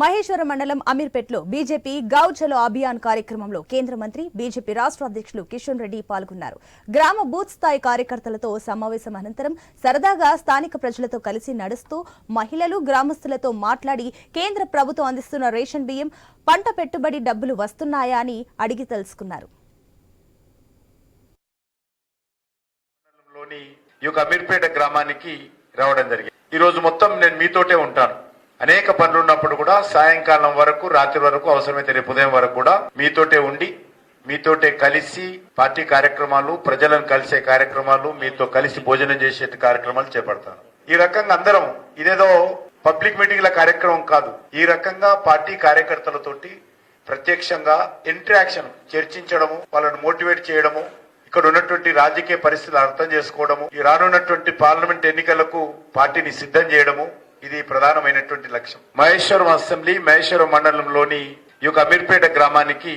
మహేశ్వరం మండలం అమీర్పేట్లో బీజేపీ గావ్ చలో అభియాన్ కార్యక్రమంలో కేంద్ర మంత్రి బీజేపీ రాష్ట్ర అధ్యక్షులు కిషన్ రెడ్డి పాల్గొన్నారు. గ్రామ బూత్ స్థాయి కార్యకర్తలతో సమావేశం అనంతరం సరదాగా స్థానిక ప్రజలతో కలిసి నడుస్తూ మహిళలు గ్రామస్తులతో మాట్లాడి కేంద్ర ప్రభుత్వం అందిస్తున్న రేషన్ బియ్యం పంట పెట్టుబడి డబ్బులు వస్తున్నాయా అని అడిగి తెలుసుకున్నారు. ఈ యొక్క అమీర్పేట గ్రామానికి రావడం జరిగింది. ఈ రోజు మొత్తం నేను మీతోటే ఉంటాను. అనేక పనులు ఉన్నప్పుడు కూడా సాయంకాలం వరకు రాత్రి వరకు అవసరమైతే రేపు ఉదయం వరకు కూడా మీతోటే ఉండి మీతోటే కలిసి పార్టీ కార్యక్రమాలు ప్రజలను కలిసే కార్యక్రమాలు మీతో కలిసి భోజనం చేసే కార్యక్రమాలు చేపడతాను. ఈ రకంగా అందరం ఇదేదో పబ్లిక్ మీటింగ్ల కార్యక్రమం కాదు. ఈ రకంగా పార్టీ కార్యకర్తలతోటి ప్రత్యక్షంగా ఇంటరాక్షన్ చర్చించడము వాళ్ళని మోటివేట్ చేయడము ఇక్కడ ఉన్నటువంటి రాజకీయ పరిస్థితులు అర్థం చేసుకోవడము ఈ రానున్నటువంటి పార్లమెంట్ ఎన్నికలకు పార్టీని సిద్ధం చేయడము ఇది ప్రధానమైనటువంటి లక్ష్యం. మహేశ్వరం అసెంబ్లీ మహేశ్వరం మండలంలోని ఈ యొక్క అమీర్పేట గ్రామానికి